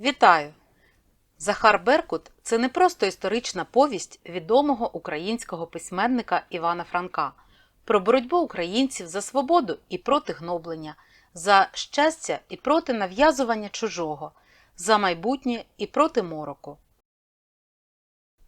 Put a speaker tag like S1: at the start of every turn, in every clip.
S1: Вітаю! Захар Беркут це не просто історична повість відомого українського письменника Івана Франка про боротьбу українців за свободу і проти гноблення, за щастя і проти нав'язування чужого, за майбутнє і проти мороку.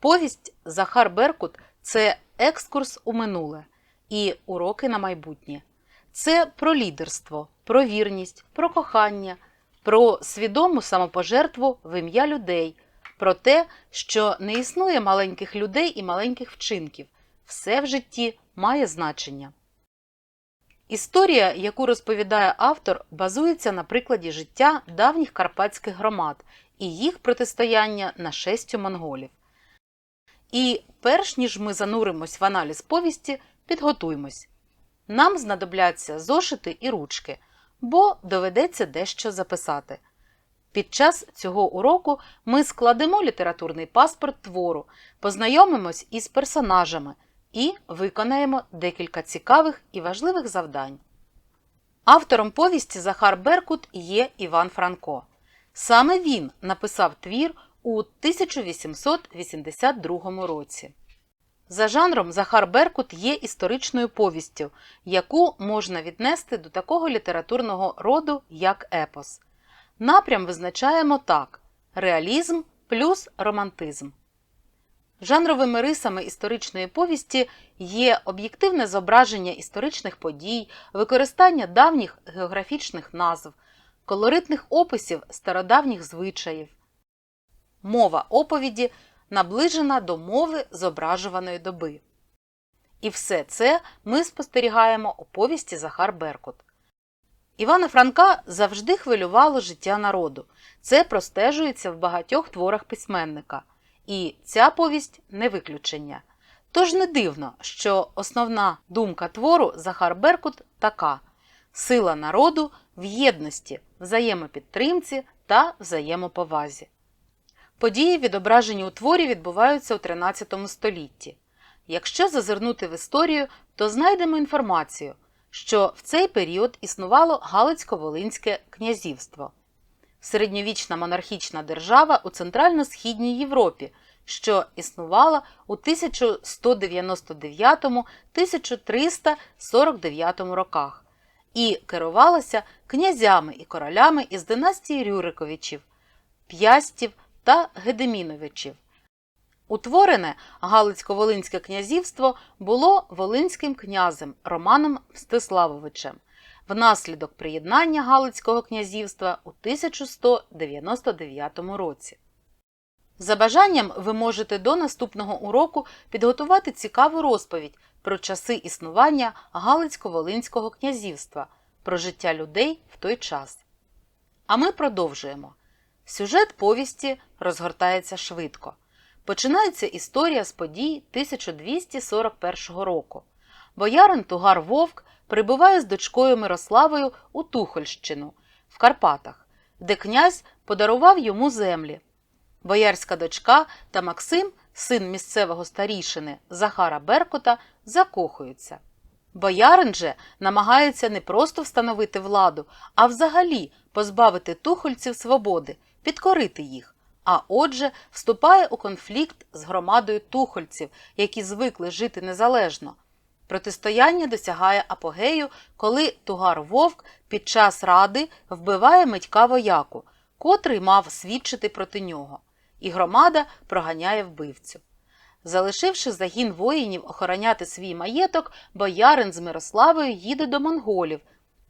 S1: Повість Захар Беркут це екскурс у минуле і уроки на майбутнє. Це про лідерство, про вірність, про кохання, про свідому самопожертву в ім'я людей, про те, що не існує маленьких людей і маленьких вчинків. Все в житті має значення. Історія, яку розповідає автор, базується на прикладі життя давніх карпатських громад і їх протистояння нашестю монголів. І перш ніж ми зануримось в аналіз повісті, підготуймось. Нам знадобляться зошити і ручки, бо доведеться дещо записати. Під час цього уроку ми складемо літературний паспорт твору, познайомимось із персонажами і виконаємо декілька цікавих і важливих завдань. Автором повісті Захар Беркут є Іван Франко. Саме він написав твір у 1882 році. За жанром Захар Беркут є історичною повістю, яку можна віднести до такого літературного роду, як епос. Напрям визначаємо так: реалізм плюс романтизм. Жанровими рисами історичної повісті є об'єктивне зображення історичних подій, використання давніх географічних назв, колоритних описів стародавніх звичаїв. Мова оповіді наближена до мови зображуваної доби. І все це ми спостерігаємо у повісті Захар Беркут. Івана Франка завжди хвилювало життя народу. Це простежується в багатьох творах письменника. І ця повість не виключення. Тож не дивно, що основна думка твору Захар Беркут така: сила народу в єдності, взаємопідтримці та взаємоповазі. Події, відображені у творі, відбуваються у 13 столітті. Якщо зазирнути в історію, то знайдемо інформацію, що в цей період існувало Галицько-Волинське князівство середньовічна монархічна держава у Центрально-Східній Європі, що існувала у 1199-1349 роках, і керувалася князями і королями із династії Рюриковичів, П'ястів та Гедеміновичів. Утворене Галицько-Волинське князівство було Волинським князем Романом Мстиславовичем внаслідок приєднання Галицького князівства у 1199 році. За бажанням ви можете до наступного уроку підготувати цікаву розповідь про часи існування Галицько-Волинського князівства, про життя людей в той час. А ми продовжуємо. Сюжет повісті розгортається швидко. Починається історія з подій 1241 року. Боярин Тугар Вовк прибуває з дочкою Мирославою у Тухольщину в Карпатах, де князь подарував йому землі. Боярська дочка та Максим, син місцевого старішини Захара Беркута, закохуються. Боярин же намагається не просто встановити владу, а взагалі позбавити тухольців свободи, підкорити їх. А отже, вступає у конфлікт з громадою тухольців, які звикли жити незалежно. Протистояння досягає апогею, коли Тугар Вовк під час ради вбиває Митька вояку, котрий мав свідчити проти нього, і громада проганяє вбивцю. Залишивши загін воїнів охороняти свій маєток, боярин з Мирославою їде до монголів,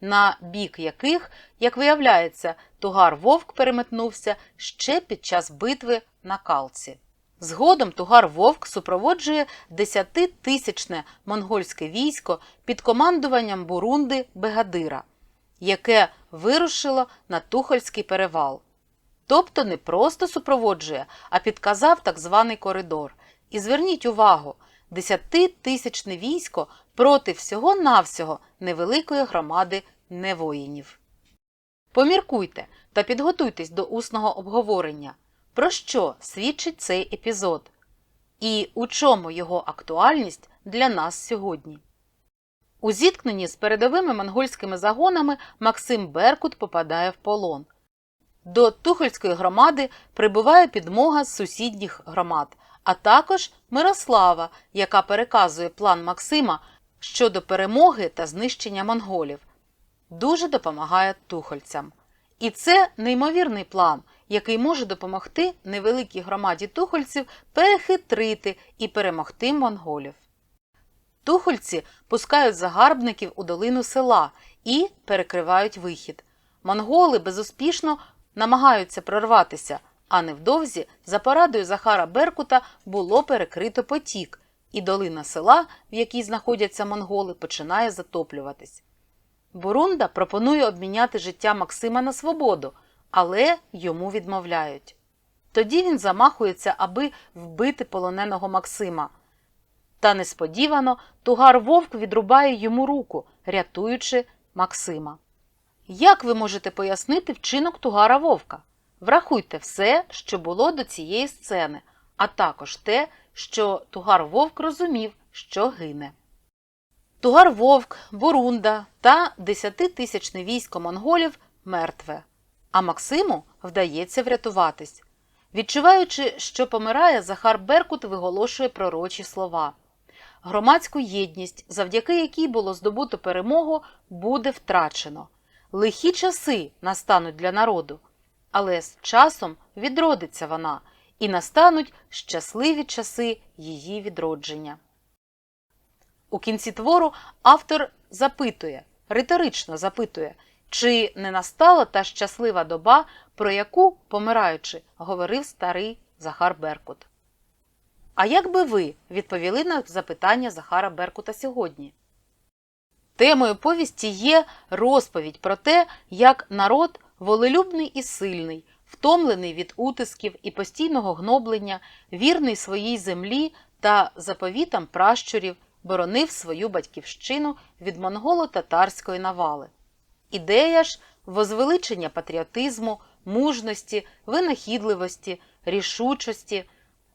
S1: на бік яких, як виявляється, Тугар Вовк переметнувся ще під час битви на Калці. Згодом Тугар Вовк супроводжує десятитисячне монгольське військо під командуванням Бурунди Бегадира, яке вирушило на Тухольський перевал. Тобто не просто супроводжує, а підказав так званий коридор. І зверніть увагу, десятитисячне військо проти всього-навсього невеликої громади невоїнів. Поміркуйте та підготуйтесь до усного обговорення. Про що свідчить цей епізод? І у чому його актуальність для нас сьогодні? У зіткненні з передовими монгольськими загонами Максим Беркут попадає в полон. До Тухольської громади прибуває підмога з сусідніх громад, а також Мирослава, яка переказує план Максима щодо перемоги та знищення монголів. Дуже допомагає тухольцям. І це неймовірний план, який може допомогти невеликій громаді тухольців перехитрити і перемогти монголів. Тухольці пускають загарбників у долину села і перекривають вихід. Монголи безуспішно намагаються прорватися, а невдовзі за порадою Захара Беркута було перекрито потік, і долина села, в якій знаходяться монголи, починає затоплюватись. Бурунда пропонує обміняти життя Максима на свободу, але йому відмовляють. Тоді він замахується, аби вбити полоненого Максима. Та несподівано тугар вовк відрубає йому руку, рятуючи Максима. Як ви можете пояснити вчинок тугара вовка? Врахуйте все, що було до цієї сцени, а також те, що тугар вовк розумів, що гине. Тугар вовк, Бурунда та десятитисячне військо монголів мертве, а Максиму вдається врятуватись. Відчуваючи, що помирає, Захар Беркут виголошує пророчі слова. Громадську єдність, завдяки якій було здобуто перемогу, буде втрачено. Лихі часи настануть для народу, але з часом відродиться вона, і настануть щасливі часи її відродження. У кінці твору автор запитує, риторично запитує, чи не настала та щаслива доба, про яку, помираючи, говорив старий Захар Беркут. А як би ви відповіли на запитання Захара Беркута сьогодні? Темою повісті є розповідь про те, як народ волелюбний і сильний, втомлений від утисків і постійного гноблення, вірний своїй землі та заповітам пращурів, боронив свою батьківщину від монголо-татарської навали. Ідея ж возвеличення патріотизму, мужності, винахідливості, рішучості,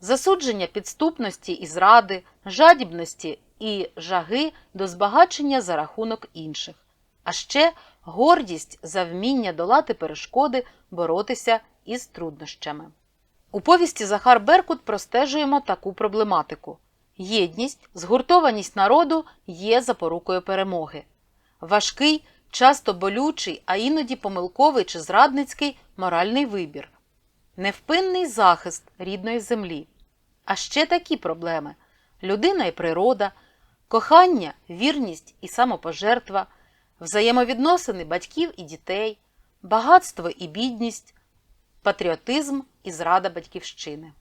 S1: засудження підступності і зради, жадібності і жаги до збагачення за рахунок інших, а ще гордість за вміння долати перешкоди, боротися із труднощами. У повісті Захар Беркут простежуємо таку проблематику. Єдність, згуртованість народу є запорукою перемоги. Важкий, часто болючий, а іноді помилковий чи зрадницький моральний вибір, невпинний захист рідної землі. А ще такі проблеми людина і природа, кохання, вірність і самопожертва, взаємовідносини батьків і дітей, багатство і бідність, патріотизм і зрада батьківщини.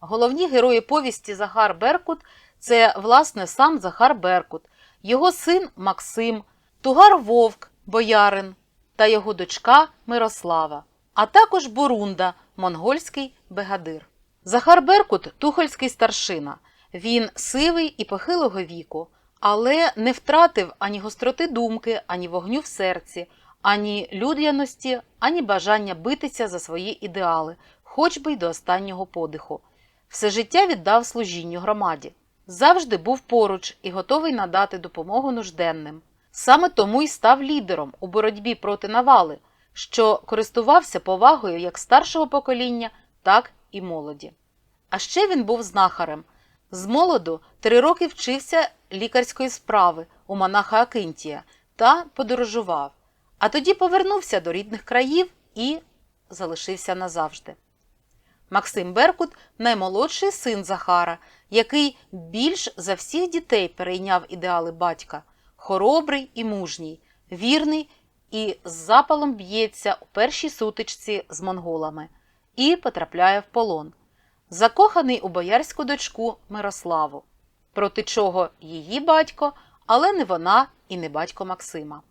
S1: Головні герої повісті Захар Беркут це, власне, сам Захар Беркут, його син Максим, Тугар Вовк, боярин та його дочка Мирослава, а також Бурунда, монгольський бегадир. Захар Беркут тухольський старшина. Він сивий і похилого віку, але не втратив ані гостроти думки, ані вогню в серці, ані людяності, ані бажання битися за свої ідеали, хоч би й до останнього подиху. Все життя віддав служінню громаді. Завжди був поруч і готовий надати допомогу нужденним. Саме тому й став лідером у боротьбі проти навали, що користувався повагою як старшого покоління, так і молоді. А ще він був знахарем. З молоду три роки вчився лікарської справи у монаха Акинтія та подорожував, а тоді повернувся до рідних країв і залишився назавжди. Максим Беркут наймолодший син Захара, який більш за всіх дітей перейняв ідеали батька, хоробрий і мужній, вірний і з запалом б'ється у першій сутичці з монголами і потрапляє в полон. Закоханий у боярську дочку Мирославу, проти чого її батько, але не вона і не батько Максима.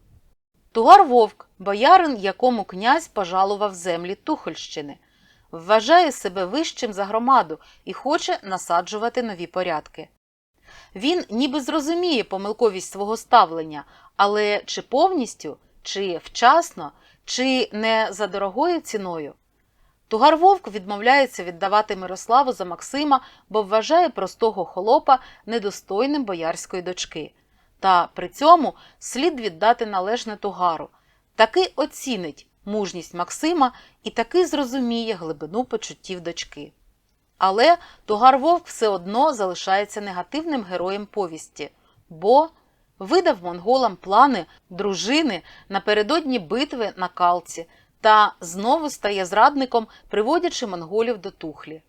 S1: Тугар Вовк, боярин, якому князь пожалував землі Тухольщини, вважає себе вищим за громаду і хоче насаджувати нові порядки. Він ніби зрозуміє помилковість свого ставлення, але чи повністю, чи вчасно, чи не за дорогою ціною. Тугар Вовк відмовляється віддавати Мирославу за Максима, бо вважає простого холопа недостойним боярської дочки. Та при цьому слід віддати належне тугару. Таки оцінить мужність Максима і таки зрозуміє глибину почуттів дочки. Але Тугар Вовк все одно залишається негативним героєм повісті, бо видав монголам плани дружини напередодні битви на Калці та знову стає зрадником, приводячи монголів до Тухлі.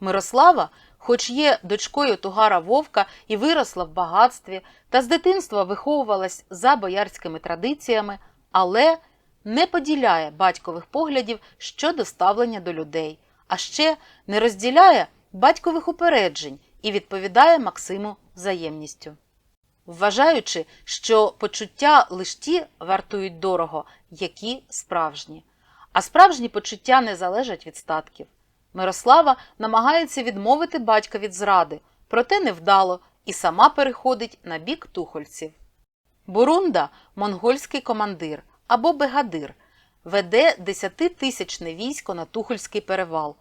S1: Мирослава, хоч є дочкою Тугара Вовка і виросла в багатстві, та з дитинства виховувалась за боярськими традиціями, але не поділяє батькових поглядів щодо ставлення до людей, а ще не розділяє батькових упереджень і відповідає Максиму взаємністю. Вважаючи, що почуття лиш ті вартують дорого, які справжні. А справжні почуття не залежать від статків. Мирослава намагається відмовити батька від зради, проте невдало і сама переходить на бік тухольців. Бурунда монгольський командир або бегадир, веде десятитисячне військо на Тухольський перевал.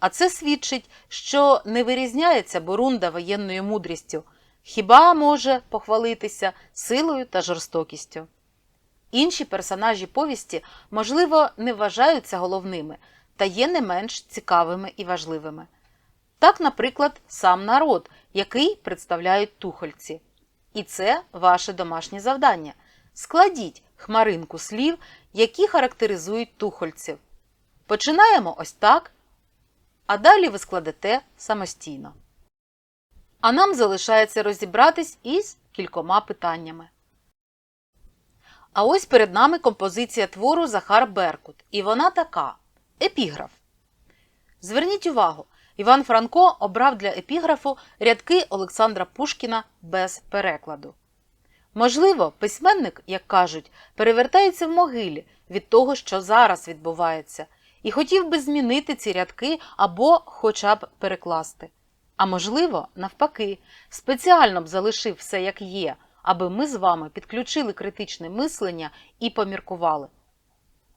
S1: А це свідчить, що не вирізняється Бурунда воєнною мудрістю, хіба може похвалитися силою та жорстокістю. Інші персонажі повісті, можливо, не вважаються головними, та є не менш цікавими і важливими. Так, наприклад, сам народ, який представляють тухольці. І це ваше домашнє завдання. Складіть хмаринку слів, які характеризують тухольців. Починаємо ось так, а далі ви складете самостійно. А нам залишається розібратись із кількома питаннями. А ось перед нами композиція твору Захар Беркут. І вона така епіграф. Зверніть увагу, Іван Франко обрав для епіграфу рядки Олександра Пушкіна без перекладу. Можливо, письменник, як кажуть, перевертається в могилі від того, що зараз відбувається, і хотів би змінити ці рядки або хоча б перекласти. А можливо, навпаки, спеціально б залишив все як є, аби ми з вами підключили критичне мислення і поміркували.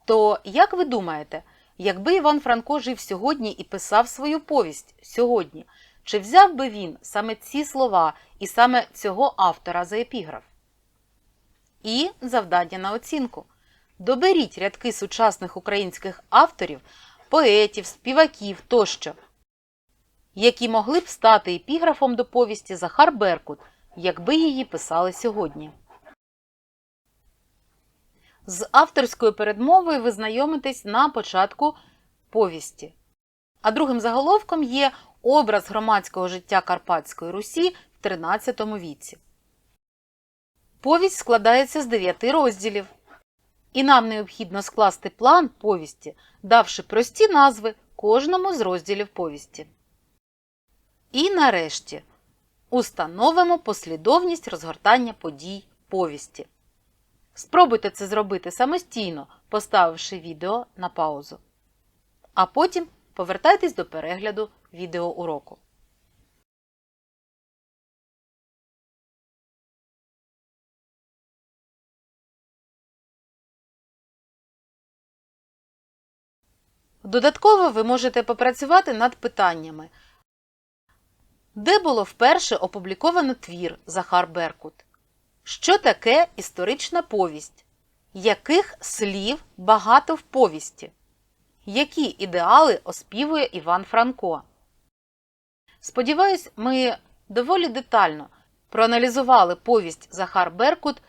S1: То, як ви думаєте, якби Іван Франко жив сьогодні і писав свою повість сьогодні, чи взяв би він саме ці слова і саме цього автора за епіграф? І завдання на оцінку. Доберіть рядки сучасних українських авторів, поетів, співаків тощо, які могли б стати епіграфом до повісті Захар Беркут, якби її писали сьогодні. З авторською передмовою ви знайомитесь на початку повісті. А другим заголовком є образ громадського життя Карпатської Русі в 13 віці. Повість складається з дев'яти розділів. І нам необхідно скласти план повісті, давши прості назви кожному з розділів повісті. І нарешті установимо послідовність розгортання подій повісті. Спробуйте це зробити самостійно, поставивши відео на паузу. А потім повертайтесь до перегляду відеоуроку. Додатково ви можете попрацювати над питаннями. Де було вперше опубліковано твір Захар Беркут? Що таке історична повість? Яких слів багато в повісті? Які ідеали оспівує Іван Франко? Сподіваюсь, ми доволі детально проаналізували повість Захар Беркут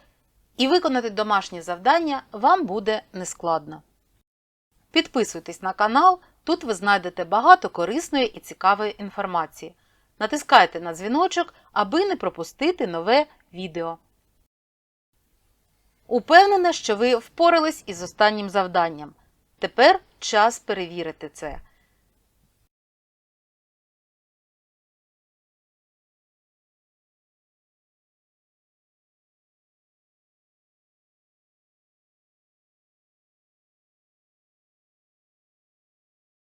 S1: і виконати домашнє завдання вам буде нескладно. Підписуйтесь на канал, тут ви знайдете багато корисної і цікавої інформації. Натискайте на дзвіночок, аби не пропустити нове відео. Упевнена, що ви впорались із останнім завданням. Тепер час перевірити це.